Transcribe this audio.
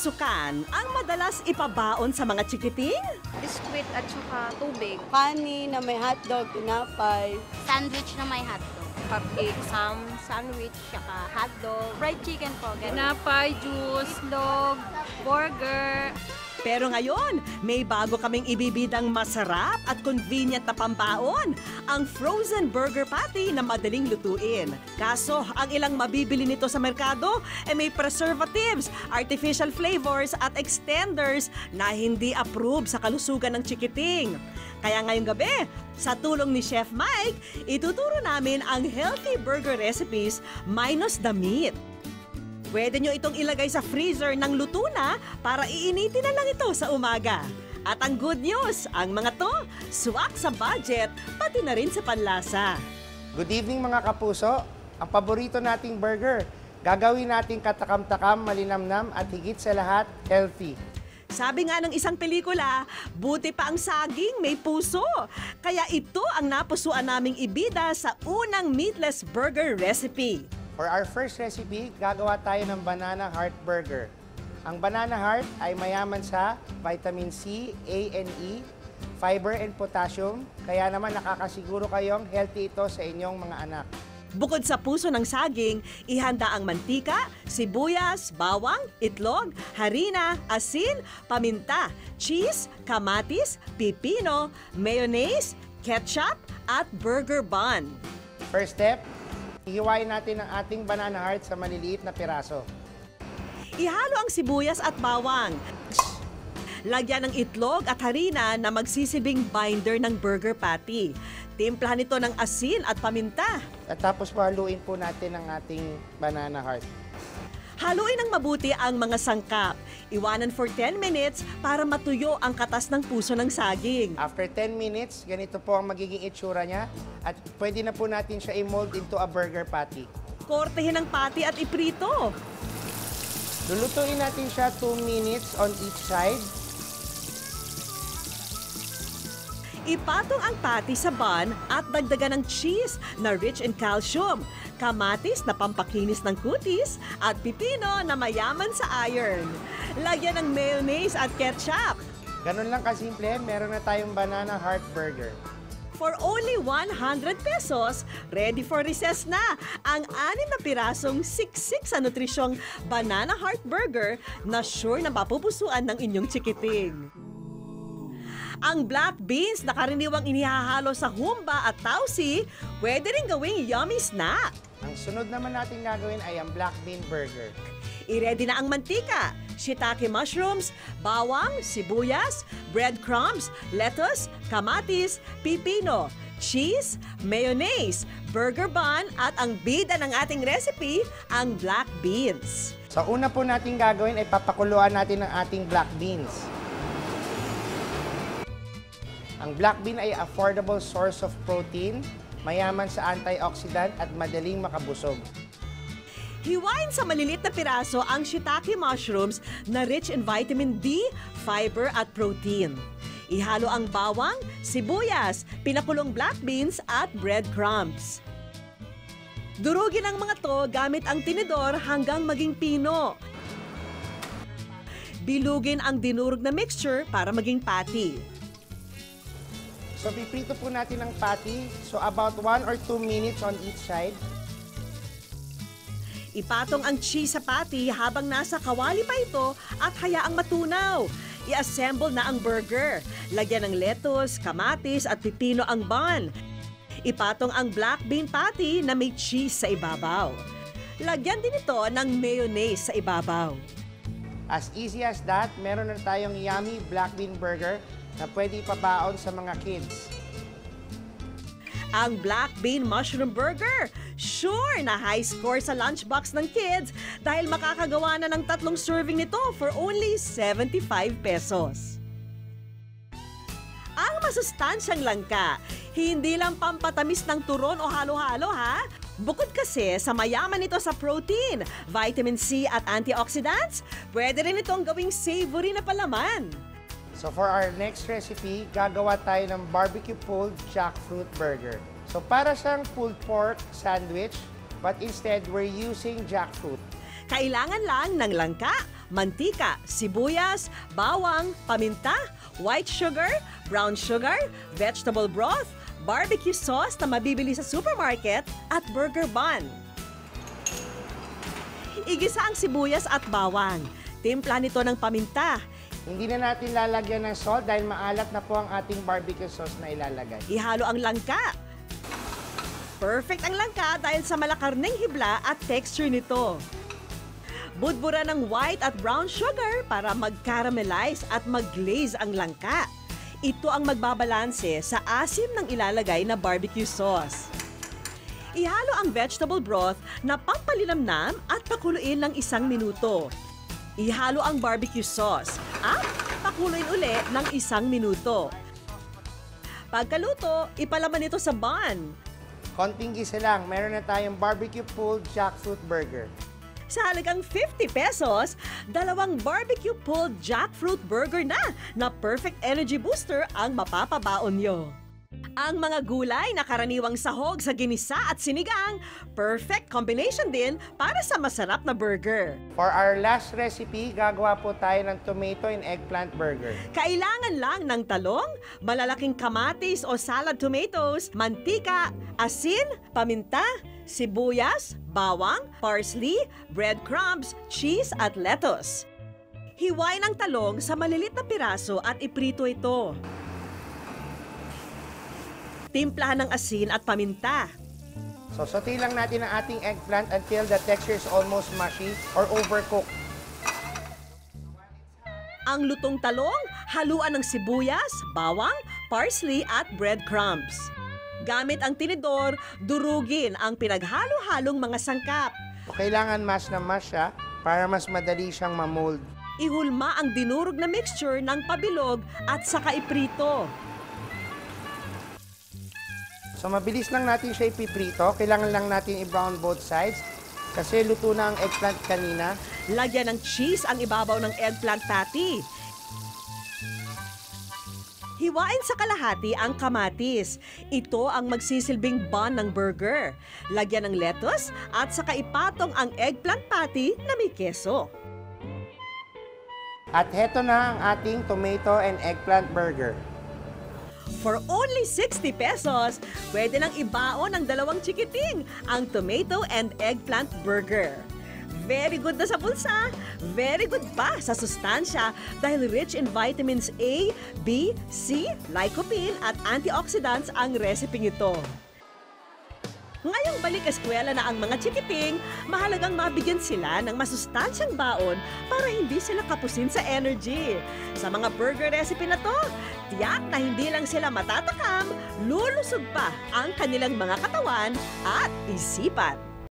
pasukan ang madalas ipabaon sa mga chikiting? biskwit at saka tubig. Kanin na may hotdog, tinapay. Sandwich na may hotdog. Cupcake, sam, sandwich, saka hotdog. Fried chicken po. Tinapay, juice, itlog, burger. Pero ngayon, may bago kaming ibibidang masarap at convenient na pambaon, ang frozen burger patty na madaling lutuin. Kaso, ang ilang mabibili nito sa merkado ay may preservatives, artificial flavors at extenders na hindi approved sa kalusugan ng chikiting. Kaya ngayong gabi, sa tulong ni Chef Mike, ituturo namin ang healthy burger recipes minus the meat. Pwede nyo itong ilagay sa freezer ng luto na para iinitin na lang ito sa umaga. At ang good news, ang mga to, swak sa budget, pati na rin sa panlasa. Good evening mga kapuso. Ang paborito nating burger, gagawin nating katakam-takam, malinamnam at higit sa lahat, healthy. Sabi nga ng isang pelikula, buti pa ang saging may puso. Kaya ito ang napusuan naming ibida sa unang meatless burger recipe. For our first recipe, gagawa tayo ng banana heart burger. Ang banana heart ay mayaman sa vitamin C, A, and E, fiber and potassium, kaya naman nakakasiguro kayong healthy ito sa inyong mga anak. Bukod sa puso ng saging, ihanda ang mantika, sibuyas, bawang, itlog, harina, asin, paminta, cheese, kamatis, pipino, mayonnaise, ketchup, at burger bun. First step, hihiwain natin ang ating banana heart sa maliliit na piraso. Ihalo ang sibuyas at bawang. Lagyan ng itlog at harina na magsisibing binder ng burger patty. Timplahan ito ng asin at paminta. At tapos pahaluin po natin ang ating banana heart. Haluin ng mabuti ang mga sangkap. Iwanan for 10 minutes para matuyo ang katas ng puso ng saging. After 10 minutes, ganito po ang magiging itsura niya at pwede na po natin siya i-mold into a burger patty. Kortehin ang patty at iprito. Lulutuin natin siya 2 minutes on each side. Ipatong ang patty sa bun at dagdagan ng cheese na rich in calcium, kamatis na pampakinis ng kutis, at pipino na mayaman sa iron. Lagyan ng mayonnaise at ketchup. Ganun lang kasimple, meron na tayong banana heart burger. For only 100 pesos, ready for recess na ang anim na pirasong siksik sa nutrisyong banana heart burger na sure na mapupusuan ng inyong chikiting. Ang black beans na karaniwang inihahalo sa humba at tausi, pwede rin gawing yummy snack. Ang sunod naman natin gagawin ay ang black bean burger. I-ready na ang mantika, shiitake mushrooms, bawang, sibuyas, breadcrumbs, lettuce, kamatis, pipino, cheese, mayonnaise, burger bun, at ang bida ng ating recipe, ang black beans. Sa una po natin gagawin ay papakuluan natin ang ating black beans. Ang black bean ay affordable source of protein, mayaman sa antioxidant at madaling makabusog. Hiwain sa maliliit na piraso ang shiitake mushrooms na rich in vitamin D, fiber at protein. Ihalo ang bawang, sibuyas, pinakulong black beans at breadcrumbs. Durugin ang mga to gamit ang tinidor hanggang maging pino. Bilugin ang dinurog na mixture para maging patty. So, piprito po natin ang patty. So, about 1 or 2 minutes on each side. Ipatong ang cheese sa patty habang nasa kawali pa ito at hayaang matunaw. I-assemble na ang burger. Lagyan ng lettuce, kamatis at pipino ang bun. Ipatong ang black bean patty na may cheese sa ibabaw. Lagyan din ito ng mayonnaise sa ibabaw. As easy as that, meron na tayong yummy black bean burger na pwede ipabaon sa mga kids. Ang black bean mushroom burger. Sure na high score sa lunchbox ng kids dahil makakagawa na ng tatlong serving nito for only 75 pesos. Ang masustansyang langka, hindi lang pampatamis ng turon o halo-halo ha. Bukod kasi sa mayaman ito sa protein, vitamin C at antioxidants, pwede rin itong gawing savory na palaman. So for our next recipe, gagawa tayo ng barbecue pulled jackfruit burger. So para siyang pulled pork sandwich, but instead we're using jackfruit. Kailangan lang ng langka, mantika, sibuyas, bawang, paminta, white sugar, brown sugar, vegetable broth, barbecue sauce na mabibili sa supermarket, at burger bun. Igisa ang sibuyas at bawang. Timpla nito ng paminta. Hindi na natin lalagyan ng salt dahil maalat na po ang ating barbecue sauce na ilalagay. Ihalo ang langka. Perfect ang langka dahil sa malakarneng hibla at texture nito. Budbura ng white at brown sugar para mag-caramelize at mag-glaze ang langka. Ito ang magbabalanse sa asim ng ilalagay na barbecue sauce. Ihalo ang vegetable broth na pampalinamnam at pakuluin ng isang minuto. Ihalo ang barbecue sauce pakuluin uli ng isang minuto. Pagkaluto, ipalaman ito sa bun. Konting gisa lang, meron na tayong barbecue pulled jackfruit burger. Sa halagang 50 pesos, dalawang barbecue pulled jackfruit burger na na perfect energy booster ang mapapabaon nyo. Ang mga gulay na karaniwang sahog sa ginisa at sinigang, perfect combination din para sa masarap na burger. For our last recipe, gagawa po tayo ng tomato and eggplant burger. Kailangan lang ng talong, malalaking kamatis o salad tomatoes, mantika, asin, paminta, sibuyas, bawang, parsley, breadcrumbs, cheese at lettuce. Hiwain ang talong sa malilit na piraso at iprito ito. Timplahan ng asin at paminta. So, saute lang natin ang ating eggplant until the texture is almost mushy or overcooked. Ang lutong talong, haluan ng sibuyas, bawang, parsley at breadcrumbs. Gamit ang tinidor, durugin ang pinaghalo-halong mga sangkap. Kailangan mash na mash siya para mas madali siyang mamold. Ihulma ang dinurog na mixture ng pabilog at saka iprito. So, mabilis lang natin siya ipiprito. Kailangan lang natin i-brown both sides kasi luto na ang eggplant kanina. Lagyan ng cheese ang ibabaw ng eggplant patty. Hiwain sa kalahati ang kamatis. Ito ang magsisilbing bun ng burger. Lagyan ng lettuce at saka ipatong ang eggplant patty na may keso. At heto na ang ating tomato and eggplant burger. For only 60 pesos, pwede nang ibaon ng dalawang chikiting ang tomato and eggplant burger. Very good na sa bulsa, very good pa sa sustansya dahil rich in vitamins A, B, C, lycopene at antioxidants ang recipe ito. Ngayong balik eskwela na ang mga chikiting, mahalagang mabigyan sila ng masustansyang baon para hindi sila kapusin sa energy. Sa mga burger recipe na to, tiyak na hindi lang sila matatakam, lulusog pa ang kanilang mga katawan at isipan.